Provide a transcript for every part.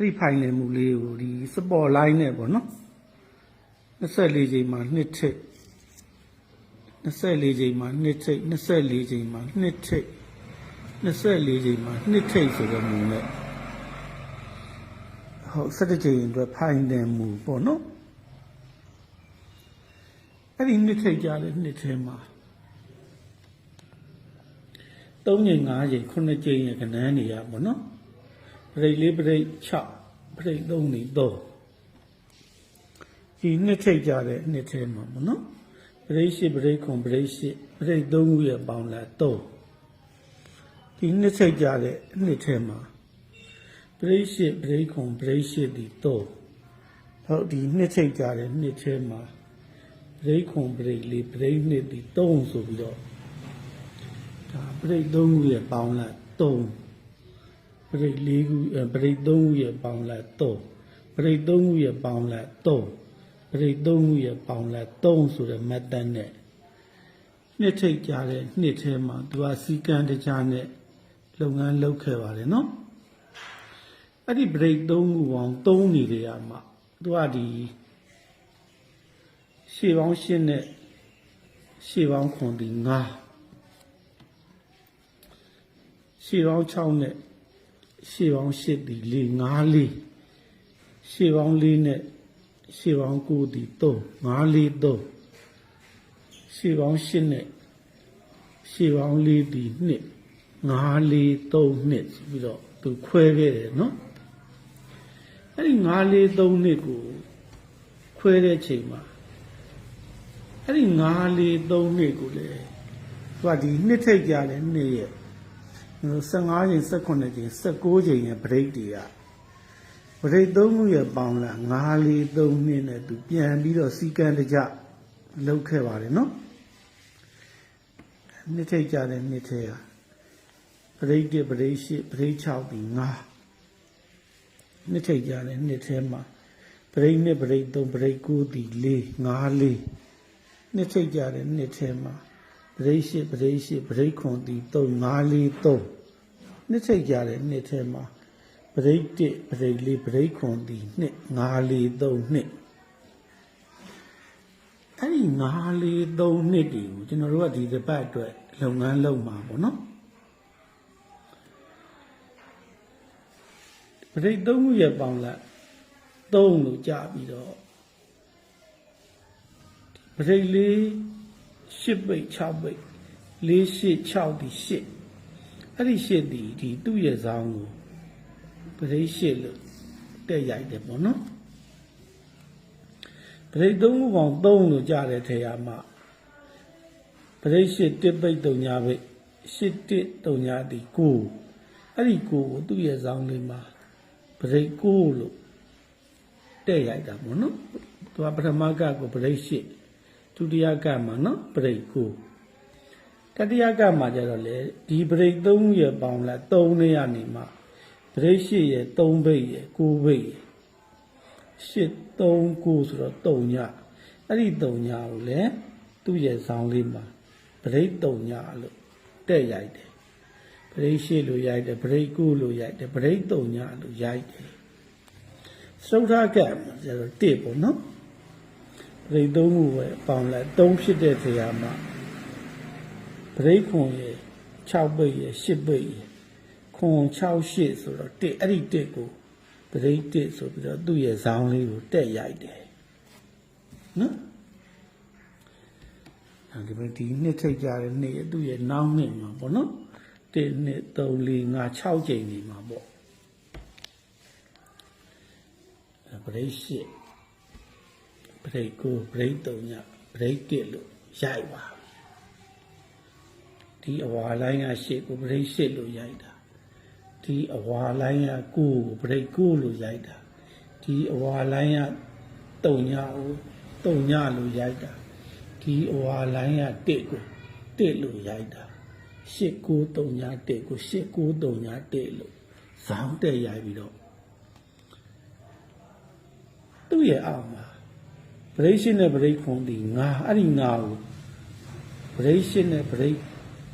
အဲ့ဒီဖိုင်နယ်မှုလေးကိုဒီစပေါ်လိုင်းနဲ့ပေါ့နော်24ချိန်မှာနှစ်ထိပ်24ချိန်မှာနှစ်ထိပ်24ချိန်မှာနှစ်ထိပ်24ချိန်မှာနှစ်ထိပ်ဆိုတဲ့မူနဲ့ဟုတ်17ချိန်အတွက်ဖိုင်နယ်မှုပေါ့နော်အဲ့ဒီနှစ်ထိပ်ကြတဲ့နှစ်ထဲမှာ3ချိန်5ချိန်9ချိန်ရဲ့ကဏ္ဍနေရပေါ့နော် ပရိတ်လေးပရိတ်6ပရိတ်3နေ3ဒီနှစ်ထိတ်ကြတဲ့နှစ်ထဲမှာပေါ့နော်ပရိတ်8ပရိတ်9ပရိတ်8ပရိတ်3ခုရဲ့ပေါင်းလာ3ဒီနှစ်ထိတ်ကြတဲ့နှစ်ထဲမှာပရိတ်8ပရိတ်9ပရိတ်8ဒီ3ဟုတ်ဒီနှစ်ထိတ်ကြတဲ့နှစ်ထဲမှာပရိတ်9ပရိတ်4ပရိတ်2ဒီ3ဆိုပြီးတော့ဒါပရိတ်3ခုရဲ့ပေါင်းလာ3 ပရိတ်၄ခုအဲပရိတ်၃ခုရဲ့ပေါင်းလိုက်3ပရိတ်၃ခုရဲ့ပေါင်းလိုက်3ပရိတ်၃ခုရဲ့ပေါင်းလိုက်3ဆိုတဲ့မက်တန်နဲ့နှစ်ထိတ်ကြတဲ့နှစ်ထဲမှာသူကစီကံတကြားနဲ့လုပ်ငန်းလုပ်ခဲ့ပါတယ်နော်အဲ့ဒီပရိတ်၃ခုပေါင်း3နေတယ်ရမှာသူကဒီရှေ့ပေါင်း8နဲ့ရှေ့ပေါင်း9ဒီ9ရှေ့ပေါင်း6နဲ့ ရှေ့ပေါင်း၈ဒီ၄၅လေးရှေ့ပေါင်း၄နဲ့ရှေ့ပေါင်း9ဒီ3 5လေး3ရှေ့ပေါင်း၈နဲ့ရှေ့ပေါင်း၄ဒီ2 5လေး3 2ဆိုပြီးတော့သူခွဲခဲ့တယ်နော်အဲ့ဒီ5လေး3 2ကိုခွဲတဲ့ချိန်မှာအဲ့ဒီ5လေး3 2ကိုလေသူကဒီနှစ်ထိတ်ကြတဲ့နှစ်ရဲ့ 15ချိန်18ချိန်19ချိန်ရဲ့ break တွေက break 3ခုရဲ့ပေါင်းလာ9 4 3နှစ်နဲ့သူပြန်ပြီးတော့စီကံတကြလောက်ခဲ့ပါတယ်နော်နှစ်ထိတ်ကြတဲ့နှစ်ထဲက break 1 break 8 break 6ပြီး9နှစ်ထိတ်ကြတဲ့နှစ်ထဲမှာ break 2 break 3 break 9ဒီ4 5 4နှစ်ထိတ်ကြတဲ့နှစ်ထဲမှာ ပရိရှိပရိရှိပရိခွန်တီ3 5 4 3နှစ်ထိတ်ကြတဲ့နှစ်ထဲမှာပရိ1ပရိ4ပရိခွန်တီ2 5 4 3နှစ်အဲ့ဒီ5 4 3နှစ်တွေကိုကျွန်တော်တို့ကဒီတစ်ပတ်အတွက်လုပ်ငန်းလုပ်မှာပေါ့နော်ပရိ3ခုရဲ့ပေါင်းလိုက်3လို့ကြာပြီးတော့ပရိလေး 8ပိတ်6ပိတ်4 8 6ဒီ8အဲ့ဒီ8ဒီဒီသူ့ရဲ့ဇောင်းကိုပရိ8လို့တက်ရိုက်တယ်ပေါ့နော်ပရိ3ခုပေါင်း3လို့ကြားတဲ့ထေရမှာပရိ8တစ်ပိတ်3ညာပိတ်8တစ်3ညာဒီ9အဲ့ဒီ9ကိုသူ့ရဲ့ဇောင်းလေးမှာပရိ9လို့တက်ရိုက်တာပေါ့နော်သူကပထမကကိုပရိ8 ဒုတိယကမှာနော်ပရိတ်ကိုတတိယကမှာကျတော့လေဒီပရိတ်3ခုရဲ့ပေါင်းလိုက်3နဲ့ရနေမှာပရိတ်8ရဲ့3ဘိတ်ရဲ့9ဘိတ်ရဲ့8 3 9ဆိုတော့3ညအဲ့ဒီ3ညကိုလေသူ့ရဲ့ဇောင်းလေးမှာပရိတ်3ညလို့တဲ့ရိုက်တယ်ပရိတ်8လို့ရိုက်တယ်ပရိတ်9လို့ရိုက်တယ်ပရိတ်3ညလို့ရိုက်တယ်သုဒ္ဓကံကျတော့1ပေါ့နော် ပရိတ်သုံးခုပဲပေါင်းလိုက်3ဖြစ်တဲ့နေရာမှာပရိတ်ခွန်ရဲ့6ပိတ်ရဲ့10ပိတ်ရဲ့ခွန်6 8ဆိုတော့1အဲ့ဒီ1ကိုပရိတ်1ဆိုပြီးတော့သူ့ရဲ့ဇောင်းလေးကိုတက်ရိုက်တယ်နော်အဲဒီပဲဒီနှစ်ထိတ်ကြတဲ့နေ့သူ့ရဲ့နောက်နှစ်မှာပေါ့နော်1 2 3 4 5 6ချိန်နေမှာပေါ့ပရိတ်8 ဘရိတ်ကိုဘရိတ်တုံညဘရိတ်တစ်လို့ရိုက်ပါဒီအဝါလိုင်းကရှစ်ကိုဘရိတ်ရှစ်လို့ရိုက်တာဒီအဝါလိုင်းကကိုကိုဘရိတ်ကိုလို့ရိုက်တာဒီအဝါလိုင်းကတုံညကိုတုံညလို့ရိုက်တာဒီအဝါလိုင်းကတစ်ကိုတစ်လို့ရိုက်တာရှစ်ကိုတုံညတစ်ကိုရှစ်ကိုတုံညတစ်လို့ဇောင်းတက်ရိုက်ပြီးတော့သူ့ရဲ့အောက်မှာ ဘရိတ်ရှင်းနဲ့ဘရိတ်ခွန်ဒီငါအဲ့ဒီငါကိုဘရိတ်ရှင်းနဲ့ဘရိတ်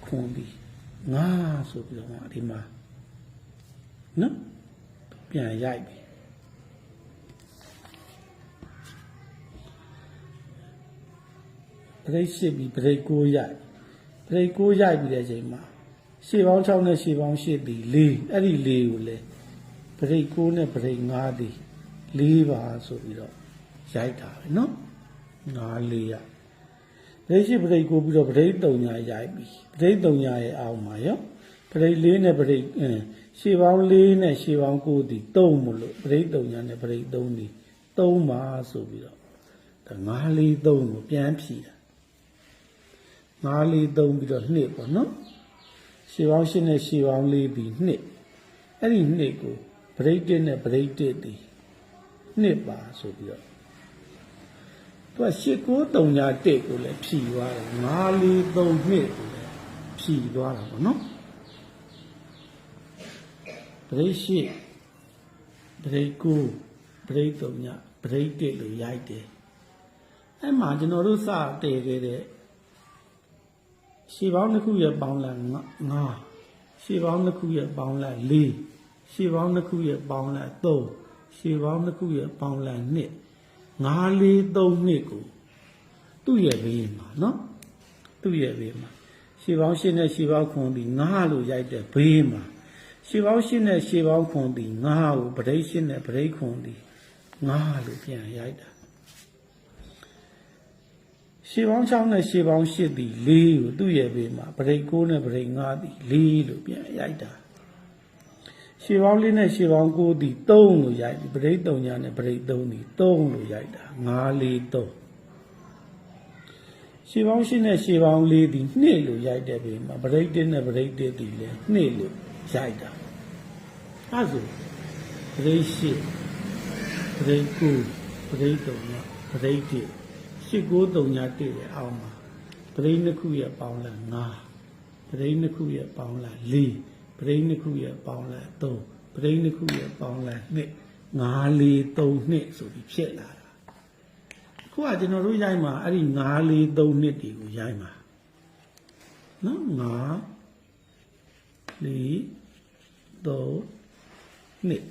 ခွန်ဒီငါဆိုပြီးတော့ဒီမှာနော်ပြန်ရိုက်ပြီဘရိတ်ရှင်းပြီးဘရိတ်ကိုရိုက်ဘရိတ်ကိုရိုက်ပြီးတဲ့အချိန်မှာရှေ့ပေါင်း6နဲ့ရှေ့ပေါင်း8ဒီ4အဲ့ဒီ4ကိုလေဘရိတ်6နဲ့ဘရိတ်5ဒီ4ပါဆိုပြီးတော့ ရိုက်တာပဲနော်ငါးလေးရဘရိတ်ရှိဘရိတ်ကိုပြီးတော့ဗရိတ်တုံညာရိုက်ပြီဗရိတ်တုံညာရဲ့အောက်မှာရောဗရိတ်လေးနဲ့ဗရိတ်ရှေပေါင်းလေးနဲ့ရှေပေါင်းကိုဒီတုံမလို့ဗရိတ်တုံညာနဲ့ဗရိတ်သုံးဒီသုံးပါဆိုပြီးတော့ဒါငါးလေးသုံးကိုပြန်ဖြီးတာငါးလေးသုံးပြီးတော့နှစ်ပေါ့နော်ရှေပေါင်းရှင်းနဲ့ရှေပေါင်းလေးပြီးနှစ်အဲ့ဒီနှစ်ကိုဗရိတ်တက်နဲ့ဗရိတ်တက်ဒီနှစ်ပါဆိုပြီးတော့ သူကရှစ်ကိုတုံညာတက်ကိုလည်းဖြီသွားတယ်၅လေးသုံးနှစ်ကိုလည်းဖြီသွားတာပေါ့နော်ပရိတ်ရှိပရိတ်ကိုပရိတ်တုံညာပရိတ်တက်လို့ရိုက်တယ်အဲ့မှာကျွန်တော်တို့စတည်ခဲ့တဲ့ရှေပေါင်းတစ်ခုရဲ့ပေါင်းလာ9ရှေပေါင်းတစ်ခုရဲ့ပေါင်းလာ4ရှေပေါင်းတစ်ခုရဲ့ပေါင်းလာ3ရှေပေါင်းတစ်ခုရဲ့ပေါင်းလာ2 ငါးလေးသုံးနှစ်ကိုသူ့ရဲ့ဘေးမှာနော်သူ့ရဲ့ဘေးမှာရှေပေါင်းရှင်းနဲ့ရှေပေါင်းခွန်ပြီးငါးလို့ရိုက်တဲ့ဘေးမှာရှေပေါင်းရှင်းနဲ့ရှေပေါင်းခွန်ပြီးငါးကိုပရိတ်ရှင်းနဲ့ပရိတ်ခွန်ပြီးငါးလို့ပြန်ရိုက်တာရှေပေါင်း6နဲ့ရှေပေါင်း8ပြီး4ကိုသူ့ရဲ့ဘေးမှာပရိတ်9နဲ့ပရိတ်5ပြီး4လို့ပြန်ရိုက်တာ ရှေပေါင်းလေးနဲ့ရှေပေါင်း9ဒီ3လို့ရိုက်ပြီပရိတ်3ညာနဲ့ပရိတ်3ဒီ3လို့ရိုက်တာ9လေး3ရှေပေါင်း8နဲ့ရှေပေါင်း4ဒီ2လို့ရိုက်တဲ့ပြင်မှာပရိတ်1နဲ့ပရိတ်1ဒီလဲ2လို့ရိုက်တာအဲဆိုပရိတ်8ပရိတ်9ပရိတ်3ညာပရိတ်1ရှေ9 3ညာတည်ရဲ့အောက်မှာပရိတ်နှစ်ခုရဲ့ပေါင်းလဲ9ပရိန်းနှစ်ခုရဲ့ပေါင်းလိုက်၄ ပရိန်းနှစ်ခုရဲ့ပေါင်းလိုက်၃ပရိန်းနှစ်ခုရဲ့ပေါင်းလိုက်2 5 4 3နှစ်ဆိုပြီးဖြစ်လာတာအခုကကျွန်တော်တို့ရိုက်မှာအဲ့ဒီ5 4 3နှစ်တွေကိုရိုက်မှာနော်5 4 3နှစ်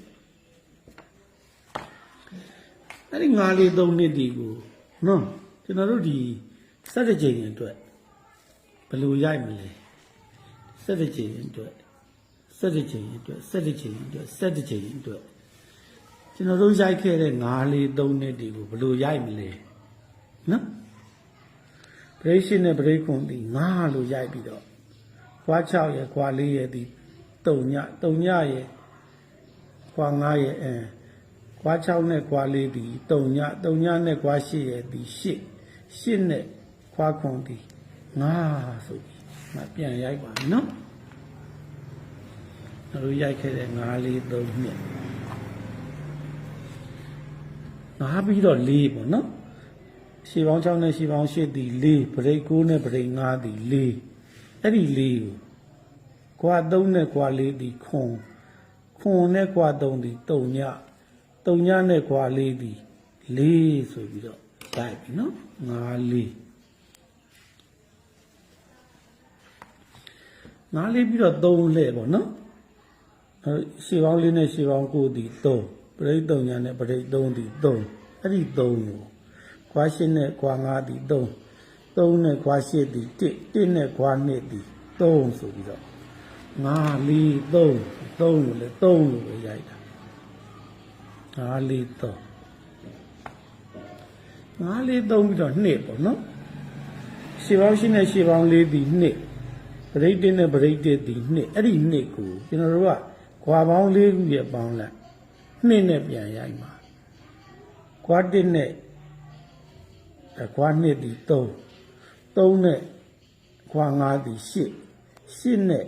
အဲ့ဒီ5 4 3နှစ်တွေကိုနော်ကျွန်တော်တို့ဒီစက်တစ်ချိန်အတွက်ဘယ်လိုရိုက်မလဲဆက်တစ်ချိန်အတွက် ဆက်တစ်ချိန်အတွက်ဆက်တစ်ချိန်အတွက်ဆက်တစ်ချိန်အတွက်ကျွန်တော်တို့ရိုက်ခဲ့တဲ့9လေး3နှစ်တွေကိုဘယ်လိုရိုက်မလဲနော်ဘရိတ်ရှင်းနဲ့ဘရိတ်ခွန်ဒီ9လို့ရိုက်ပြီးတော့ခွာ6ရဲ့ခွာ4ရဲ့ဒီ3ည3ညရဲ့ခွာ9ရဲ့အဲခွာ6နဲ့ခွာ4ဒီ3ည3ညနဲ့ခွာ8ရဲ့ဒီ8 8နဲ့ခွာခွန်ဒီ9ဆိုပြီးမပြန်ရိုက်ပါမ ယ်နော်တို့ရိုက်ခဲ့တဲ့9လေး3နှစ်ငါးပြီးတော့4ပေါ့နော်ရှေပေါင်း6နဲ့ရှေပေါင်း8ဒီ4ဗရိတ်9နဲ့ဗရိတ်5ဒီ4အဲ့ဒီ4ကိုကွာ3နဲ့ကွာ4ဒီခွန်ခွန်နဲ့ကွာ3ဒီ3ည3ညနဲ့ကွာ4ဒီ4ဆိုပြီးတော့ရိုက်ပြီနော်5 4ငါးလေးပြီးတော့3လဲပေါ့နော်အဲ ရှေပေါင်းလေးနဲ့ရှေပေါင်း9ဒီ3ပရိတ်3ညာနဲ့ပရိတ်3ဒီ3အဲ့ဒီ3ကိုခွာရှင်းနဲ့ခွာ9ဒီ3 3နဲ့ခွာ8ဒီ1 1နဲ့ခွာ2ဒီ3ဆိုပြီးတော့ငါးလေး3 3လို့လေ3လို့ပဲရိုက်တာငါးလေး3ငါးလေး3ပြီးတော့2ပေါ့နော်ရှေပေါင်းရှင်းနဲ့ရှေပေါင်း4ဒီ2ပရိတ်1နဲ့ပရိတ်1ဒီ2အဲ့ဒီ2ကိုကျွန်တော်တို့က ခွာပေါင်း၄ခုရဲ့ပေါင်းလိုက်2နဲ့ပြန်ရိုက်မှာခွာ1နဲ့ခွာ2ဒီ3 3နဲ့ခွာ5ဒီ8 8နဲ့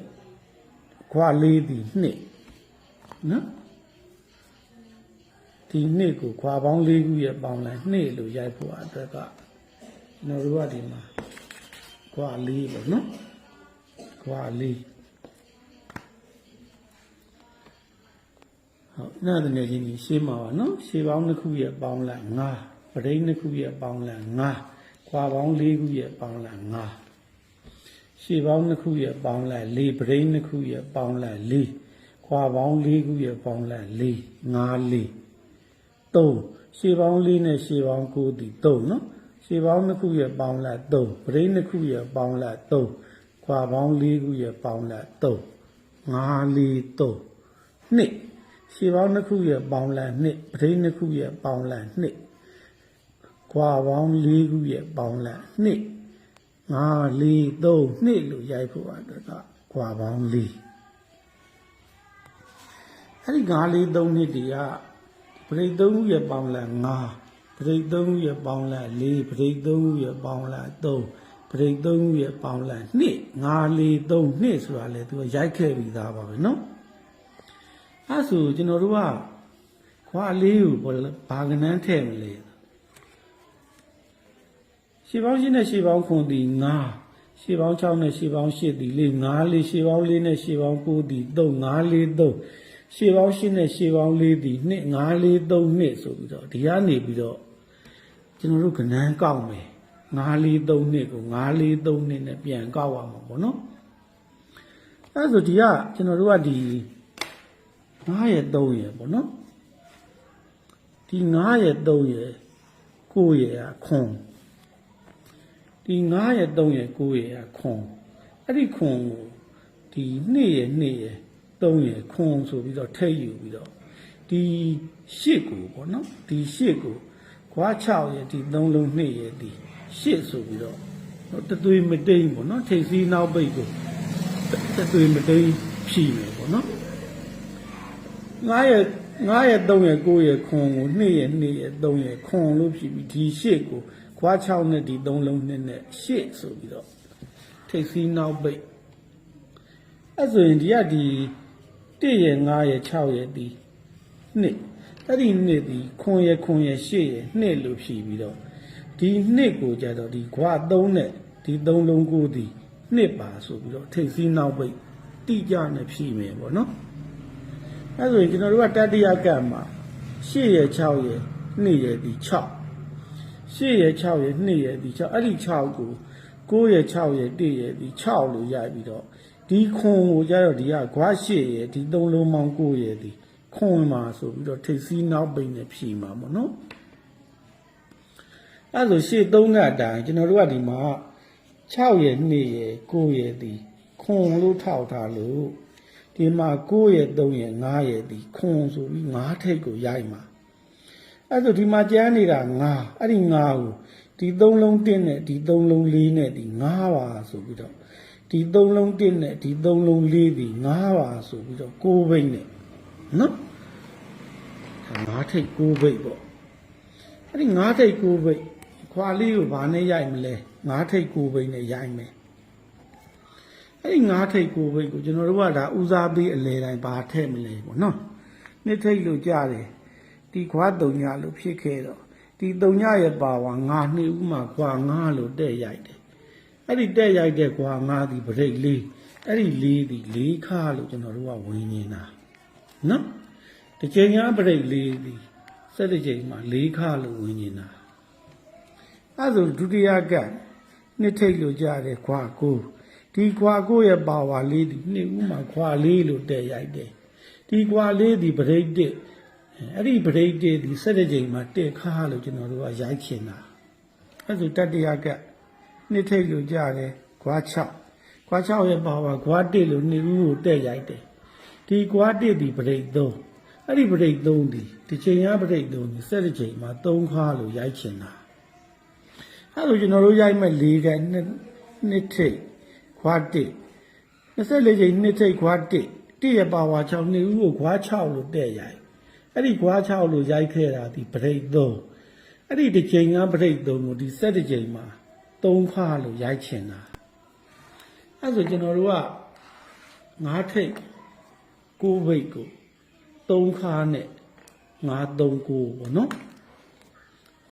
ခွာ4ဒီ2နော်ဒီနှစ်ကိုခွာပေါင်း၄ခုရဲ့ပေါင်းလိုက်2လို့ရိုက်ဖို့အတွက်ကကျွန်တော်တို့ကဒီမှာခွာ4ပေါ့နော်ခွာလေး ဟုတ်နာတငယ်ချင်းကြီးရှင်းပါပါနော်ရှေးပေါင်းတစ်ခုရဲ့ပေါင်းလိုက်9ပရိန်းတစ်ခုရဲ့ပေါင်းလိုက်9ခွာပေါင်း၄ခုရဲ့ပေါင်းလိုက်9ရှေးပေါင်းတစ်ခုရဲ့ပေါင်းလိုက်၄ပရိန်းတစ်ခုရဲ့ပေါင်းလိုက်၄ခွာပေါင်း၄ခုရဲ့ပေါင်းလိုက်၄9 4 3ရှေးပေါင်း၄နဲ့ရှေးပေါင်း9ဒီ3နော်ရှေးပေါင်းတစ်ခုရဲ့ပေါင်းလိုက်3ပရိန်းတစ်ခုရဲ့ပေါင်းလိုက်3ခွာပေါင်း၄ခုရဲ့ပေါင်းလိုက်3 9 4 3 2 ခြေပေါင်းနှစ်ခုရဲ့ပေါင်လန်နှစ်ပထိနှစ်ခုရဲ့ပေါင်လန်နှစ်ကွာပေါင်းလေးခုရဲ့ပေါင်လန်နှစ်ငါလေးသုံးနှစ်လို့ရိုက်ဖို့အတွက်ကကွာပေါင်းလေးအဲ့ဒီငါလေးသုံးနှစ်တည်းကပရိသုံးခုရဲ့ပေါင်လန်ငါပရိသုံးခုရဲ့ပေါင်လန်လေးပရိသုံးခုရဲ့ပေါင်လန်သုံးပရိသုံးခုရဲ့ပေါင်လန်နှစ်ငါလေးသုံးနှစ်ဆိုတာလေသူကရိုက်ခဲ့ပြီးသားပါပဲနော် အဲ့ဆိုကျွန်တော်တို့ကခွာလေးကိုဘာကနန်းထည့်မလဲရှေးပေါင်းရှင်းနဲ့ရှေးပေါင်းခွန်ဒီ9ရှေးပေါင်း6နဲ့ရှေးပေါင်း8ဒီလေး9လေးရှေးပေါင်း4နဲ့ရှေးပေါင်း9ဒီ3 9လေး3ရှေးပေါင်း8နဲ့ရှေးပေါင်း4ဒီ2 9လေး3နှစ်ဆိုပြီးတော့ဒီကနေပြီးတော့ကျွန်တော်တို့ကနန်းကောက်မယ်9လေး3နှစ်ကို9လေး3နှစ်နဲ့ပြန်ကောက်ရမှာပေါ့နော်အဲဆိုဒီကကျွန်တော်တို့ကဒီ 9ရဲ့3ရဲ့ပေါ့နော်ဒီ9ရဲ့3ရဲ့9ရဲ့ခွန်ဒီ9ရဲ့3ရဲ့9ရဲ့ခွန်အဲ့ဒီခွန်ကိုဒီ2ရဲ့2ရဲ့3ရဲ့ခွန်ဆိုပြီးတော့ထိတ်ယူပြီးတော့ဒီ8ကိုပေါ့နော်ဒီ8ကိုခွာ6ရဲ့ဒီ3လုံး2ရဲ့ဒီ8ဆိုပြီးတော့တသွေးမတိန်ပေါ့နော်ထိတ်စီးနောက်ပိတ်ကိုတသွေးမတိန်ဖြီးမယ်ပေါ့နော် 9ရဲ့9ရဲ့3ရဲ့9ရဲ့ခွန်ကို2ရဲ့2ရဲ့3ရဲ့ခွန်လို့ဖြီးပြီးဒီ8ကိုခွာ6နဲ့ဒီ3လုံး2နဲ့8ဆိုပြီးတော့ထိတ်စီးနောက်ပိတ်အဲ့ဆိုရင်ဒီကဒီ1ရဲ့9ရဲ့6ရဲ့ဒီနှစ်အဲ့ဒီနှစ်ဒီခွန်ရဲ့ခွန်ရဲ့8ရဲ့နှစ်လို့ဖြီးပြီးတော့ဒီနှစ်ကိုကြတော့ဒီခွာ3နဲ့ဒီ3လုံးကိုဒီနှစ်ပါဆိုပြီးတော့ထိတ်စီးနောက်ပိတ်တိကျနဲ့ဖြီးမယ်ပေါ့နော် အဲ့ဆိုရင်ကျွန်တော်တို့ကတတိယကတ်မှာ8ရဲ့6ရဲ့2ရဲ့ဒီ6 8ရဲ့6ရဲ့2ရဲ့ဒီ6အဲ့ဒီ6ကို9ရဲ့6ရဲ့1ရဲ့ဒီ6လို့ရိုက်ပြီးတော့ဒီခွန်ကိုကြတော့ဒီကခွာ8ရဲ့ဒီ3လုံးပေါင်း9ရဲ့ဒီခွန်မှာဆိုပြီးတော့ထိတ်စီးနောက်ပိတ်နဲ့ဖြီမှာပေါ့နော်အဲ့လိုရှေ့3ကတိုင်ကျွန်တော်တို့ကဒီမှာ6ရဲ့2ရဲ့9ရဲ့ဒီခွန်လို့ထောက်ထားလို့ ဒီမှာ9ရဲ့3ရဲ့5ရဲ့ဒီခွန်ဆိုပြီး5ထိတ်ကိုရိုက်မှာအဲ့ဒါဒီမှာကျမ်းနေတာ9အဲ့ဒီ9ကိုဒီ3လုံး1နဲ့ဒီ3လုံး4နဲ့ဒီ9ပါဆိုပြီးတော့ဒီ3လုံး1နဲ့ဒီ3လုံး4ဒီ9ပါဆိုပြီးတော့6ဘိတ်နဲ့နော်9ထိတ်6ဘိတ်ပေါ့အဲ့ဒီ9ထိတ်6ဘိတ်ခွာလေးကိုဘာနဲ့ရိုက်မလဲ9ထိတ်6ဘိတ်နဲ့ရိုက်မယ် အဲ့ဒီ9ထိတ်6ဘိတ်ကိုကျွန်တော်တို့ကဒါဦးစားပေးအလဲတိုင်းဘာထည့်မလဲပေါ့နော်နှစ်ထိတ်လို့ကြားတယ်ဒီခွာတုံညလို့ဖြစ်ခဲ့တော့ဒီတုံညရဲ့ပါဝါငါနှစ်ဦးမှာခွာငါလို့တဲ့ရိုက်တယ်အဲ့ဒီတဲ့ရိုက်တဲ့ခွာငါဒီဗရိတ်လေးအဲ့ဒီလေးဒီလေးခါလို့ကျွန်တော်တို့ကဝင်နေတာနော်တစ်ချိန်ကဗရိတ်လေးဒီစက်တစ်ချိန်မှာလေးခါလို့ဝင်နေတာအဲ့ဆိုဒုတိယကနှစ်ထိတ်လို့ကြားတယ်ခွာကို ဒီခွာကိုရဲ့ပါဝါလေးဒီနှစ်ဦးမှာခွာလေးလို့တဲ့ရိုက်တယ်ဒီခွာလေးဒီဗရိတ်တစ်အဲ့ဒီပရိတ်တေဒီ၁၇ကြိမ်မှာတက်ခါလို့ကျွန်တော်တို့ကရိုက်ခင်တာအဲ့ဆိုတတ္တရာကနှစ်ထိတ်လို့ကြားတယ်ခွာ6ခွာ6ရဲ့ပါဝါခွာ1လို့နှစ်ဦးကိုတက်ရိုက်တယ်ဒီခွာ1ဒီပရိတ်3အဲ့ဒီပရိတ်3ဒီဒီချိန်ရပရိတ်3ဒီ၁၇ကြိမ်မှာ3ခါလို့ရိုက်ခင်တာအဲ့လိုကျွန်တော်တို့ရိုက်မဲ့၄ကနှစ်ထိတ် ခွာ1 24ကြိမ်နှစ်ထိတ်ခွာ1တည့်ရပါဝါ6နှစ်ဦးကိုခွာ6လို့တက်ရိုက်အဲ့ဒီခွား6လို့ရိုက်ခဲ့တာဒီပရိတ်3အဲ့ဒီတစ်ချိန်ကပရိတ်3ကိုဒီ7တစ်ချိန်မှာ3ခါလို့ရိုက်ချင်တာအဲ့ဆိုကျွန်တော်တို့က9ထိတ်9ဘိတ်ကို3ခါနဲ့9 3 9ပေါ့နော်